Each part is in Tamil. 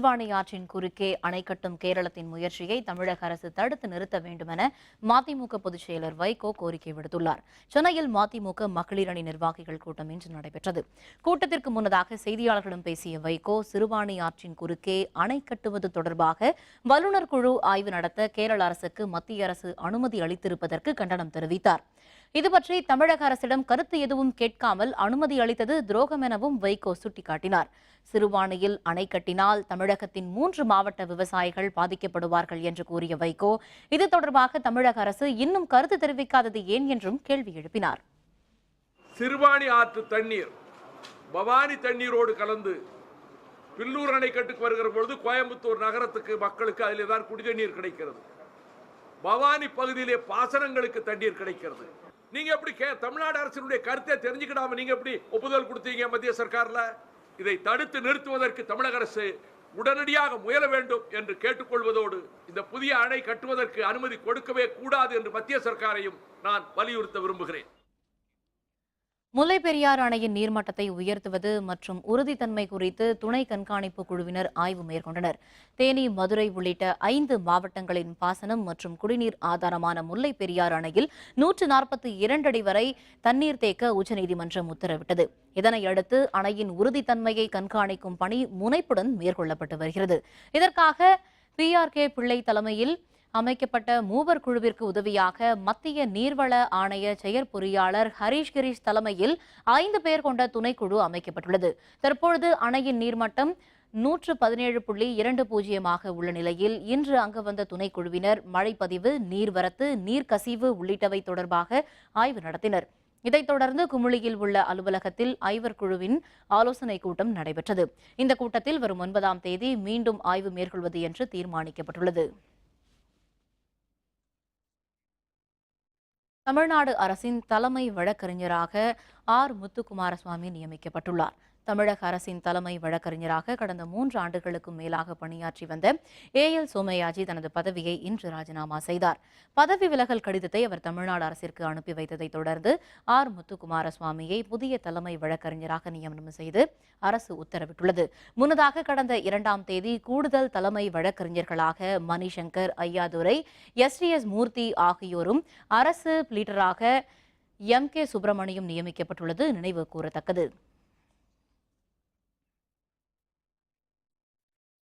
சிறுவாணி ஆற்றின் குறுக்கே அணை கட்டும் கேரளத்தின் முயற்சியை தமிழக அரசு தடுத்து நிறுத்த வேண்டுமென மதிமுக பொதுச் செயலர் வைகோ கோரிக்கை விடுத்துள்ளார். சென்னையில் மதிமுக மகளிர் அணி நிர்வாகிகள் கூட்டம் இன்று நடைபெற்றது. கூட்டத்திற்கு முன்னதாக செய்தியாளர்களிடம் பேசிய வைகோ சிறுவாணி ஆற்றின் குறுக்கே அணை கட்டுவது தொடர்பாக வல்லுநர் குழு ஆய்வு நடத்த கேரள அரசுக்கு மத்திய அரசு அனுமதி அளித்திருப்பதற்கு கண்டனம் தெரிவித்தார். இதுபற்றி தமிழக அரசிடம் கருத்து எதுவும் கேட்காமல் அனுமதி அளித்தது துரோகம் எனவும் வைகோ சுட்டிக்காட்டினார். சிறுவாணியில் அணை கட்டினால் தமிழகத்தின் மூன்று மாவட்ட விவசாயிகள் பாதிக்கப்படுவார்கள் என்று கூறிய வைகோ இது தொடர்பாக தமிழக அரசு இன்னும் கருத்து தெரிவிக்காதது ஏன் என்றும் கேள்வி எழுப்பினார். சிறுவாணி ஆற்று தண்ணீர் பவானி தண்ணீரோடு கலந்து பில்லூர் அணைக்கட்டுக்கு வருகிற பொழுது கோயம்புத்தூர் நகரத்துக்கு மக்களுக்கு அதில் தான் குடிதண்ணீர் கிடைக்கிறது. பவானி பகுதியிலே பாசனங்களுக்கு தண்ணீர் கிடைக்கிறது. நீங்க எப்படி கே தமிழ்நாடு அரசினுடைய கருத்தை தெரிஞ்சுக்கிடாம நீங்க எப்படி ஒப்புதல் கொடுத்தீங்க மத்திய சர்க்கார்ல? இதை தடுத்து நிறுத்துவதற்கு தமிழக அரசு உடனடியாக முயல வேண்டும் என்று கேட்டுக்கொள்வதோடு இந்த புதிய அணை கட்டுவதற்கு அனுமதி கொடுக்கவே கூடாது என்று மத்திய சர்க்காரையும் நான் வலியுறுத்த விரும்புகிறேன். முல்லை பெரியாறு அணையின் நீர்மட்டத்தை உயர்த்துவது மற்றும் உறுதித்தன்மை குறித்து துணை கண்காணிப்பு குழுவினர் ஆய்வு மேற்கொண்டனர். தேனி மதுரை உள்ளிட்ட ஐந்து மாவட்டங்களின் பாசனம் மற்றும் குடிநீர் ஆதாரமான முல்லை பெரியாறு அணையில் நூற்று நாற்பத்தி இரண்டு அடி வரை தண்ணீர் தேக்க உச்சநீதிமன்றம் உத்தரவிட்டது. இதனையடுத்து அணையின் உறுதித்தன்மையை கண்காணிக்கும் பணி முனைப்புடன் மேற்கொள்ளப்பட்டு வருகிறது. இதற்காக பிஆர்கே பிள்ளை தலைமையில் அமைக்கப்பட்ட மூவர் குழுவிற்கு உதவியாக மத்திய நீர்வள ஆணைய செயற்பொறியாளர் ஹரீஷ் கிரீஷ் தலைமையில் ஐந்து பேர் கொண்ட துணைக்குழு அமைக்கப்பட்டுள்ளது. தற்பொழுது அணையின் நீர்மட்டம் நூற்று பதினேழு புள்ளி இரண்டு பூஜ்ஜியமாக உள்ள நிலையில் இன்று அங்கு வந்த துணைக்குழுவினர் மழைப்பதிவு நீர்வரத்து நீர்க்கசிவு உள்ளிட்டவை தொடர்பாக ஆய்வு நடத்தினர். இதைத் தொடர்ந்து குமுளியில் உள்ள அலுவலகத்தில் ஐவர் குழுவின் ஆலோசனை கூட்டம் நடைபெற்றது. இந்த கூட்டத்தில் வரும் ஒன்பதாம் தேதி மீண்டும் ஆய்வு மேற்கொள்வது என்று தீர்மானிக்கப்பட்டுள்ளது. தமிழ்நாடு அரசின் தலைமை வழக்கறிஞராக ஆர் முத்துக்குமாரசுவாமி நியமிக்கப்பட்டுள்ளார். தமிழக அரசின் தலைமை வழக்கறிஞராக கடந்த மூன்று ஆண்டுகளுக்கும் மேலாக பணியாற்றி வந்த ஏ எல் சோமையாஜி தனது பதவியை இன்று ராஜினாமா செய்தார். பதவி விலகல் கடிதத்தை அவர் தமிழ்நாடு அரசிற்கு அனுப்பி வைத்ததைத் தொடர்ந்து ஆர். முத்துக்குமாரசுவாமியை புதிய தலைமை வழக்கறிஞராக நியமனம் செய்து அரசு உத்தரவிட்டுள்ளது. முன்னதாக கடந்த இரண்டாம் தேதி கூடுதல் தலைமை வழக்கறிஞர்களாக Manishankar Ayyadurai S. T. S. Murthy ஆகியோரும் அரசு பிளீட்டராக எம். கே. சுப்பிரமணியம் நியமிக்கப்பட்டுள்ளது நினைவு கூறத்தக்கது.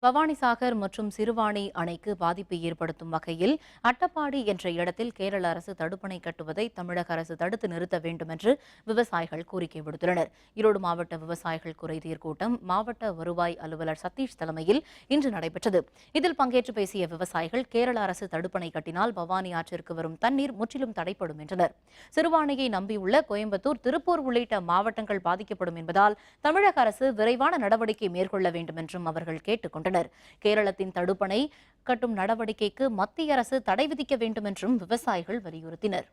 பவானிசாகர் மற்றும் சிறுவாணி அணைக்கு பாதிப்பு ஏற்படுத்தும் வகையில் அட்டப்பாடி என்ற இடத்தில் கேரள அரசு தடுப்பணை கட்டுவதை தமிழக அரசு தடுத்து நிறுத்த வேண்டும் என்று விவசாயிகள் கோரிக்கை விடுத்துள்ளனர். ஈரோடு மாவட்ட விவசாயிகள் குறைதீர் கூட்டம் மாவட்ட வருவாய் அலுவலர் சதீஷ் தலைமையில் இன்று நடைபெற்றது. இதில் பங்கேற்று பேசிய விவசாயிகள் கேரள அரசு தடுப்பணை கட்டினால் பவானி ஆற்றிற்கு வரும் தண்ணீர் முற்றிலும் தடைப்படும் என்றனர். சிறுவாணியை நம்பியுள்ள கோயம்புத்தூர் திருப்பூர் உள்ளிட்ட மாவட்டங்கள் பாதிக்கப்படும் என்பதால் தமிழக அரசு விரைவான நடவடிக்கை மேற்கொள்ள வேண்டும் என்றும் அவர்கள் வருகின்றனர் கேரளத்தின் தடுப்பணை கட்டும் நடவடிக்கைக்கு மத்திய அரசு தடை விதிக்க வேண்டும் என்றும் விவசாயிகள் வலியுறுத்தினர்.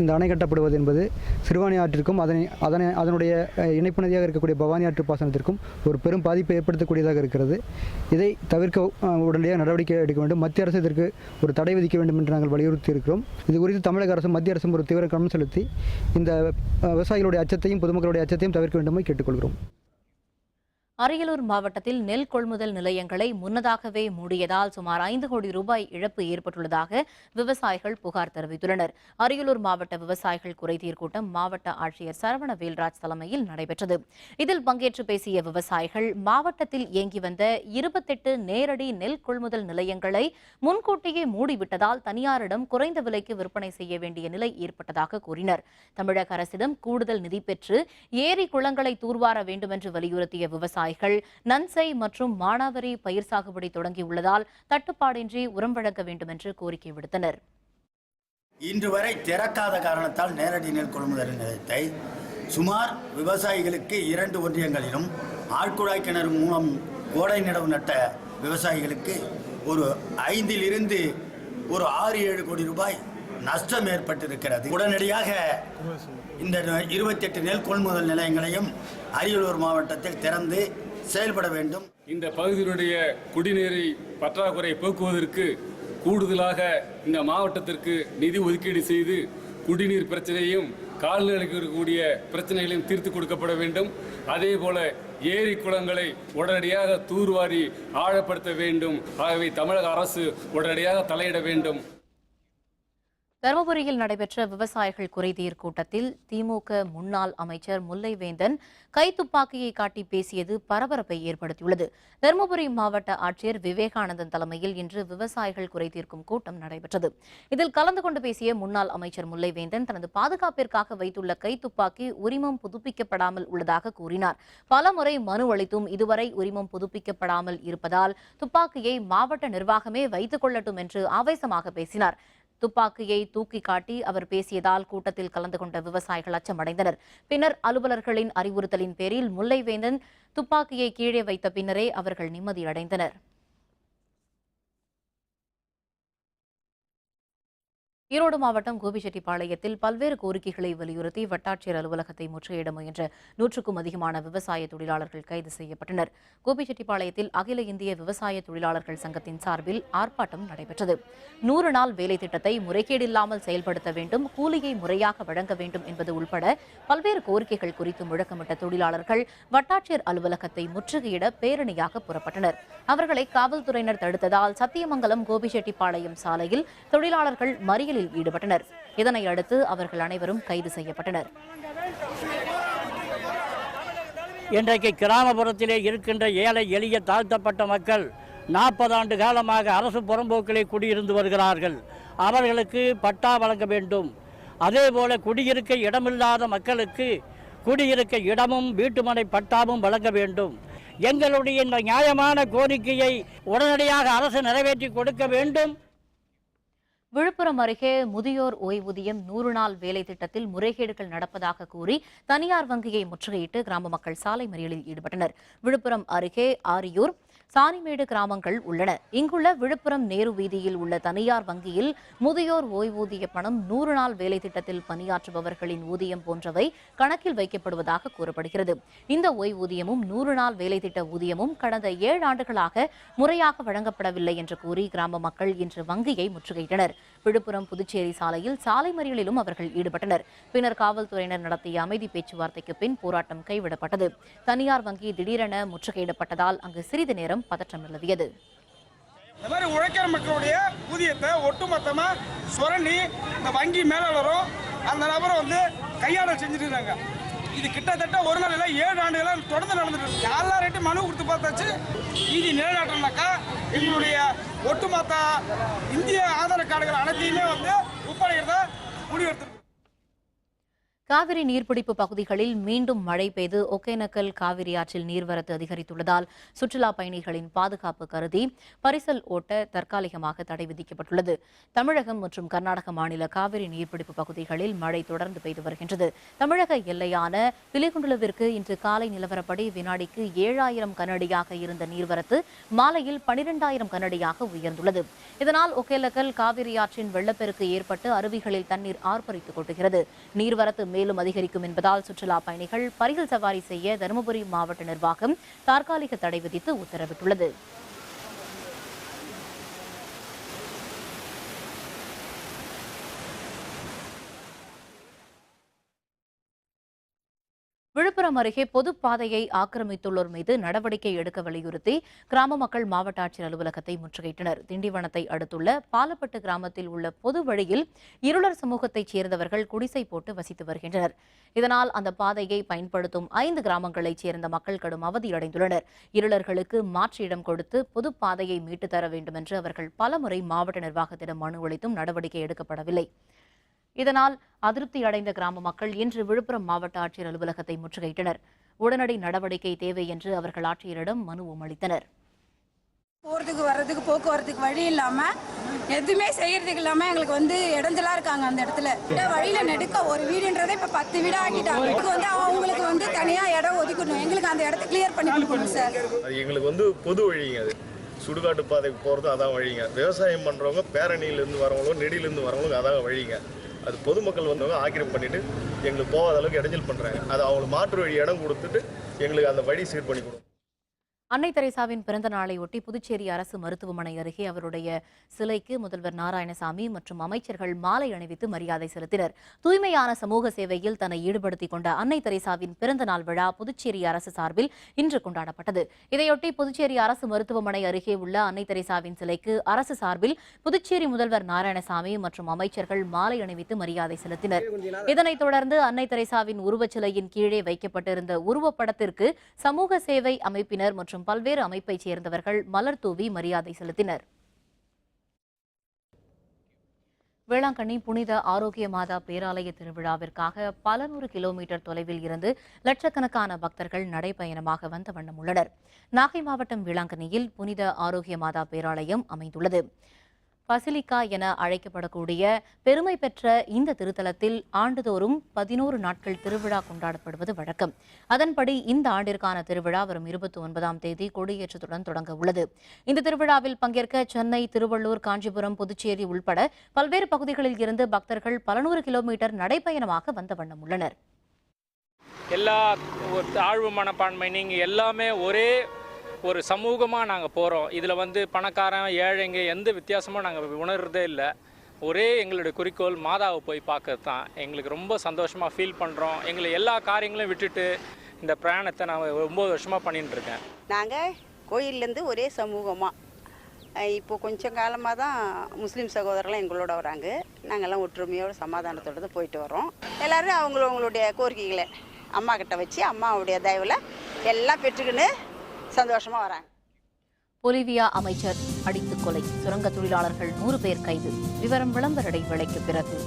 இந்த அணை கட்டப்படுவது என்பது சிறுவாணி ஆற்றிற்கும் அதனை அதனை அதனுடைய இணைப்பு நதியாக இருக்கக்கூடிய பவானி ஆற்று பாசனத்திற்கும் ஒரு பெரும் பாதிப்பை ஏற்படுத்தக்கூடியதாக இருக்கிறது. இதை தவிர்க்க உடனடியாக நடவடிக்கை எடுக்க வேண்டும். மத்திய அரசு இதற்கு ஒரு தடை விதிக்க வேண்டும் என்று நாங்கள் வலியுறுத்தி இருக்கிறோம் இது குறித்து தமிழக அரசும் மத்திய அரசும் ஒரு தீவிர கவனம் செலுத்தி இந்த விவசாயிகளுடைய அச்சத்தையும் பொதுமக்களுடைய அச்சத்தையும் தவிர்க்க வேண்டுமென கேட்டுக்கொள்கிறோம். அரியலூர் மாவட்டத்தில் நெல் கொள்முதல் நிலையங்களை முன்னதாகவே மூடியதால் சுமார் ஐந்து கோடி ரூபாய் இழப்பு ஏற்பட்டுள்ளதாக விவசாயிகள் புகார் தெரிவித்துள்ளனர். அரியலூர் மாவட்ட விவசாயிகள் குறைதீர் கூட்டம் மாவட்ட ஆட்சியர் சரவண வேல்ராஜ் தலைமையில் நடைபெற்றது. இதில் பங்கேற்று பேசிய விவசாயிகள் மாவட்டத்தில் இயங்கி வந்த இருபத்தெட்டு நேரடி நெல் கொள்முதல் நிலையங்களை முன்கூட்டியே மூடிவிட்டதால் தனியாரிடம் குறைந்த விலைக்கு விற்பனை செய்ய வேண்டிய நிலை ஏற்பட்டதாக கூறினர். தமிழக அரசிடம் கூடுதல் நிதி பெற்று ஏரி குளங்களை தூர்வார வேண்டுமென்று வலியுறுத்திய விவசாயிகள் நன்சை மற்றும் மானாவரி பயிர் சாகுபடி தொடங்கியுள்ளதால் தட்டுப்பாடின்றி உரம் வழங்க வேண்டும் என்று கோரிக்கை விடுத்தனர். இன்று வரை திறக்காத காரணத்தால் நேரடி நெல் கொள்முதல் நிலையத்தை சுமார் விவசாயிகளுக்கு இரண்டு ஒன்றியங்களிலும் ஆழ்குழாய் கிணறு மூலம் கோடை நடவு நட்ட விவசாயிகளுக்கு ஒரு ஐந்திலிருந்து ஒரு ஆறு ஏழு கோடி ரூபாய் நஷ்டம் ஏற்பட்டிருக்கிறது. உடனடியாக இந்த இருபத்தெட்டு நெல் கொள்முதல் நிலையங்களையும் அரியலூர் மாவட்டத்தில் திறந்து செயல்பட வேண்டும். இந்த பகுதியினுடைய குடிநீரை பற்றாக்குறை போக்குவதற்கு கூடுதலாக இந்த மாவட்டத்திற்கு நிதி ஒதுக்கீடு செய்து குடிநீர் பிரச்சனையும் கால்நடைக்கு இருக்கக்கூடிய பிரச்சனைகளையும் தீர்த்து கொடுக்கப்பட வேண்டும். அதே போல ஏரி குளங்களை உடனடியாக தூர்வாரி ஆழப்படுத்த வேண்டும். ஆகவே தமிழக அரசு உடனடியாக தலையிட வேண்டும். தருமபுரியில் நடைபெற்ற விவசாயிகள் குறைதீர் கூட்டத்தில் திமுக முன்னாள் அமைச்சர் முல்லைவேந்தன் கைத்துப்பாக்கியை காட்டி பேசியது பரபரப்பை ஏற்படுத்தியுள்ளது. தருமபுரி மாவட்ட ஆட்சியர் விவேகானந்தன் தலைமையில் இன்று விவசாயிகள் குறைதீர்க்கும் கூட்டம் நடைபெற்றது. இதில் கலந்து கொண்டு பேசிய முன்னாள் அமைச்சர் முல்லைவேந்தன் தனது பாதுகாப்பிற்காக வைத்துள்ள கைத்துப்பாக்கி உரிமம் புதுப்பிக்கப்படாமல் உள்ளதாக கூறினார். பலமுறை மனு அளித்தும் இதுவரை உரிமம் புதுப்பிக்கப்படாமல் இருப்பதால் துப்பாக்கியை மாவட்ட நிர்வாகமே வைத்துக் கொள்ளட்டும் என்று ஆவேசமாக பேசினார். துப்பாக்கியை தூக்கி காட்டி அவர் பேசியதால் கூட்டத்தில் கலந்து கொண்ட விவசாயிகள் அச்சமடைந்தனர். பின்னர் அலுவலர்களின் அறிவுறுத்தலின் பேரில் முல்லைவேந்தன் துப்பாக்கியை கீழே வைத்த பின்னரே அவர்கள் நிம்மதியடைந்தனர். ஈரோடு மாவட்டம் கோபிச்செட்டிப்பாளையத்தில் பல்வேறு கோரிக்கைகளை வலியுறுத்தி வட்டாட்சியர் அலுவலகத்தை முற்றுகையிட முயன்ற நூற்றுக்கும் அதிகமான விவசாய தொழிலாளர்கள் கைது செய்யப்பட்டனர். கோபிச்செட்டிப்பாளையத்தில் அகில இந்திய விவசாய தொழிலாளர்கள் சங்கத்தின் சார்பில் ஆர்ப்பாட்டம் நடைபெற்றது. நூறு நாள் வேலை திட்டத்தை முறைகேடில்லாமல் செயல்படுத்த வேண்டும் கூலியை முறையாக வழங்க வேண்டும் என்பது உள்பட பல்வேறு கோரிக்கைகள் குறித்து முழக்கமிட்ட தொழிலாளர்கள் வட்டாட்சியர் அலுவலகத்தை முற்றுகையிட பேரணியாக புறப்பட்டனர். அவர்களை காவல்துறையினர் தடுத்ததால் சத்தியமங்கலம் கோபிச்செட்டிப்பாளையம் சாலையில் தொழிலாளர்கள் மறியலில் ஈடுபட்டனர். இதனை அடுத்து அவர்கள் அனைவரும் கைது செய்யப்பட்டனர். இன்றைக்கு கிராமப்புறத்திலே இருக்கின்ற ஏழை எளிய தாழ்த்தப்பட்ட மக்கள் நாற்பது ஆண்டு காலமாக அரசு புறம்போக்கிலே குடியிருந்து வருகிறார்கள். அவர்களுக்கு பட்டா வழங்க வேண்டும். அதேபோல குடியிருக்க இடமில்லாத மக்களுக்கு குடியிருக்க இடமும் வீட்டுமனை பட்டாவும் வழங்க வேண்டும். எங்களுடைய இந்த நியாயமான கோரிக்கையை உடனடியாக அரசு நிறைவேற்றி கொடுக்க வேண்டும். விழுப்புரம் அருகே முதியோர் ஓய்வூதியம் நூறு நாள் வேலை திட்டத்தில் முறைகேடுகள் நடப்பதாக கூறி தனியார் வங்கியை முற்றுகையிட்டு கிராம மக்கள் சாலை மறியலில் ஈடுபட்டனர். விழுப்புரம் அருகே ஆரியூர் சாணிமேடு கிராமங்கள் உள்ளன. இங்குள்ள விழுப்புரம் நேரு வீதியில் உள்ள தனியார் வங்கியில் முதியோர் ஓய்வூதிய பணம் நூறு நாள் வேலை திட்டத்தில் பணியாற்றுபவர்களின் ஊதியம் போன்றவை கணக்கில் வைக்கப்படுவதாக கூறப்படுகிறது. இந்த ஓய்வூதியமும் நூறு நாள் வேலை திட்ட ஊதியமும் கடந்த ஏழு ஆண்டுகளாக முறையாக வழங்கப்படவில்லை என்று கூறி கிராம மக்கள் இன்று வங்கியை முற்றுகையிட்டனர். விழுப்புரம் புதுச்சேரி சாலையில் சாலை மறியலிலும் அவர்கள் ஈடுபட்டனர். பின்னர் காவல்துறையினர் நடத்திய அமைதி பேச்சுவார்த்தைக்கு பின் போராட்டம் கைவிடப்பட்டது. தனியார் வங்கி திடீரென முற்றுகையிடப்பட்டதால் அங்கு சிறிது நேரம் பதற்றம் நிலவியது. இந்த மாதிரி உழைக்கிற மக்களுடைய ஊதியத்தை ஒட்டுமொத்தமா சுரண்டி இந்த வங்கி மேலாளரும் அந்த நபரை வந்து கையாடல் செஞ்சுட்டு இருக்காங்க. இது கிட்டத்தட்ட ஒரு நாள் இல்லை ஏழு ஆண்டுகளாக தொடர்ந்து நடந்துட்டு இருக்கு. எல்லா ரேட்டும் மனு கொடுத்து பார்த்தாச்சு? நீதி நிலைநாட்டணும்னாக்கா எங்களுடைய ஒட்டுமொத்த இந்திய ஆதார கார்டுகள் அனைத்தையுமே வந்து ஒப்படைக்கிறதா முடிவெடுத்திருக்கோம். காவிரி நீர்பிடிப்பு பகுதிகளில் மீண்டும் மழை பெய்து ஒகேனக்கல் காவிரி ஆற்றில் நீர்வரத்து அதிகரித்துள்ளதால் சுற்றுலா பயணிகளின் பாதுகாப்பு கருதி பரிசல் ஓட்ட தற்காலிகமாக தடை விதிக்கப்பட்டுள்ளது. தமிழகம் மற்றும் கர்நாடக மாநில காவிரி நீர்பிடிப்பு பகுதிகளில் மழை தொடர்ந்து பெய்து வருகின்றது. தமிழக எல்லையான பிலிகுண்டுலுவிற்கு இன்று காலை நிலவரப்படி வினாடிக்கு ஏழாயிரம் கனடியாக இருந்த நீர்வரத்து மாலையில் பனிரெண்டாயிரம் கனடியாக உயர்ந்துள்ளது. இதனால் ஒகேனக்கல் காவிரி ஆற்றின் வெள்ளப்பெருக்கு ஏற்பட்டு அருவிகளில் தண்ணீர் ஆர்ப்பரித்துக் கொட்டுகிறது. நீர்வரத்து மேலும் அதிகரிக்கும் என்பதால் சுற்றுலா பயணிகள் பரிசல் சவாரி செய்ய தருமபுரி மாவட்ட நிர்வாகம் தற்காலிக தடை விதித்து உத்தரவிட்டுள்ளது. விழுப்புரம் அருகே பொதுப்பாதையை ஆக்கிரமித்துள்ளோர் மீது நடவடிக்கை எடுக்க வலியுறுத்தி கிராம மக்கள் மாவட்ட ஆட்சியர் அலுவலகத்தை முற்றுகையிட்டனர். திண்டிவனத்தை அடுத்துள்ள பாலப்பட்டு கிராமத்தில் உள்ள பொது வழியில் இருளர் சமூகத்தைச் சேர்ந்தவர்கள் குடிசை போட்டு வசித்து வருகின்றனர். இதனால் அந்த பாதையை பயன்படுத்தும் ஐந்து கிராமங்களைச் சேர்ந்த மக்கள் கடும் அவதியடைந்துள்ளனர். இருளர்களுக்கு மாற்று இடம் கொடுத்து பொதுப்பாதையை மீட்டு தர வேண்டும் என்று அவர்கள் பலமுறை மாவட்ட நிர்வாகத்திடம் மனு அளித்தும் நடவடிக்கை எடுக்கப்படவில்லை. இதனால் அதிருப்தி அடைந்த கிராம மக்கள் இன்று விழுப்புரம் மாவட்ட ஆட்சியர் அலுவலகத்தை முற்றுகையிட்டனர். உடனடி நடவடிக்கை தேவை என்று அவர்கள் ஆட்சியரிடம் மனுவும் அளித்தனர். போகிறதுக்கு வர்றதுக்கு போக்குவரத்துக்கு வழி இல்லாமல் எதுவுமே செய்யறதுக்கு இல்லாமல் எங்களுக்கு வந்து இடைஞ்சலா இருக்காங்க அந்த இடத்துல. வழியில நெடுக்க ஒரு வீடுன்றதை இப்போ பத்து வீடு ஆக்கிட்டாங்க. இதுக்கு வந்து அவங்களுக்கு வந்து தனியாக இடம் ஒதுக்கணும். எங்களுக்கு அந்த இடத்த கிளியர் பண்ணி கொடுக்கணும் சார் அது எங்களுக்கு வந்து பொது வழிங்க அது. சுடுகாட்டு பாதைக்கு போகிறது அதான் வழிங்க. விவசாயம் பண்ணுறவங்க பேரணியிலேருந்து வரவங்களும் நெடியிலேருந்து வரவங்களுக்கு அதான் வழிங்க. அது பொதுமக்கள் வந்தவங்க ஆக்கிரமிப்பு பண்ணிட்டு எங்களுக்கு போகாத அளவுக்கு இடைஞ்சல் பண்ணுறாங்க அது அவங்களுக்கு மாற்று வழி இடம் கொடுத்துட்டு எங்களுக்கு அந்த வழி சீர் பண்ணி கொடுக்கும் அன்னை தெரேசாவின் பிறந்த நாளையொட்டி புதுச்சேரி அரசு மருத்துவமனை அருகே அவருடைய சிலைக்கு முதல்வர் நாராயணசாமி மற்றும் அமைச்சர்கள் மாலை அணிவித்து மரியாதை செலுத்தினர். தூய்மையான சமூக சேவையில் தன்னை ஈடுபடுத்திக் கொண்ட அன்னை தெரேசாவின் பிறந்த நாள் விழா புதுச்சேரி அரசு சார்பில் இன்று கொண்டாடப்பட்டது. இதையொட்டி புதுச்சேரி அரசு மருத்துவமனை அருகே உள்ள அன்னை தெரேசாவின் சிலைக்கு அரசு சார்பில் புதுச்சேரி முதல்வர் நாராயணசாமி மற்றும் அமைச்சர்கள் மாலை அணிவித்து மரியாதை செலுத்தினர். இதனைத் தொடர்ந்து அன்னை தெரேசாவின் உருவச்சிலையின் கீழே வைக்கப்பட்டிருந்த உருவப்படத்திற்கு சமூக சேவை அமைப்பினர் மற்றும் பல்வேறு அமைப்பைச் சேர்ந்தவர்கள் மலர் தூவி மரியாதை செலுத்தினர். வேளாங்கண்ணி புனித ஆரோக்கிய மாதா பேராலய திருவிழாவிற்காக பல நூறு கிலோமீட்டர் தொலைவில் இருந்து லட்சக்கணக்கான பக்தர்கள் நடைபயணமாக வந்த வண்ணம் உள்ளனர். நாகை மாவட்டம் வேளாங்கண்ணியில் புனித ஆரோக்கிய மாதா பேராலயம் அமைந்துள்ளது. பசிலிக்கா என அழைக்கப்படக்கூடிய பெருமை பெற்ற இந்த திருத்தலத்தில் ஆண்டுதோறும் பதினோரு நாட்கள் திருவிழா கொண்டாடப்படுவது வழக்கம். அதன்படி இந்த ஆண்டிற்கான திருவிழா வரும் இருபத்தி ஒன்பதாம் தேதி கொடியேற்றத்துடன் தொடங்க உள்ளது. இந்த திருவிழாவில் பங்கேற்க சென்னை திருவள்ளூர் காஞ்சிபுரம் புதுச்சேரி உள்பட பல்வேறு பகுதிகளில் இருந்து பக்தர்கள் பல நூறு கிலோமீட்டர் நடைப்பயணமாக வந்த வண்ணம் உள்ளனர். எல்லா ஒரு தாழ்வு மனப்பான்மை நீங்கள் எல்லாமே ஒரே ஒரு சமூகமாக நாங்கள் போகிறோம் இதில் வந்து பணக்காரன் ஏழைங்க எந்த வித்தியாசமும் நாங்கள் உணர்றதே இல்லை. ஒரே எங்களுடைய குறிக்கோள் மாதாவை போய் பார்க்கறது தான் எங்களுக்கு ரொம்ப சந்தோஷமாக ஃபீல் பண்ணுறோம் எங்களை எல்லா காரியங்களையும் விட்டுட்டு இந்த பிரயாணத்தை நான் ஒம்பது வருஷமாக பண்ணிட்டு இருக்கேன். நாங்கள் கோயில்லேருந்து ஒரே சமூகமாக இப்போ கொஞ்சம் காலமாக தான் முஸ்லீம் சகோதரர்லாம் எங்களோட வராங்க. நாங்கள்லாம் ஒற்றுமையோடு சமாதானத்தோடு தான் போயிட்டு வரோம். எல்லோரும் அவங்களவங்களுடைய கோரிக்கைகளை அம்மா கிட்ட வச்சு அம்மாவுடைய தயவில் எல்லாம் பெற்றுக்கின்னு சந்தோஷமா வராங்க பொலிவியா அமைச்சர் அடித்துக் கொலை. சுரங்க தொழிலாளர்கள் நூறு பேர் கைது. விவரம் விளம்பர இடைவேளைக்கு பிறகு.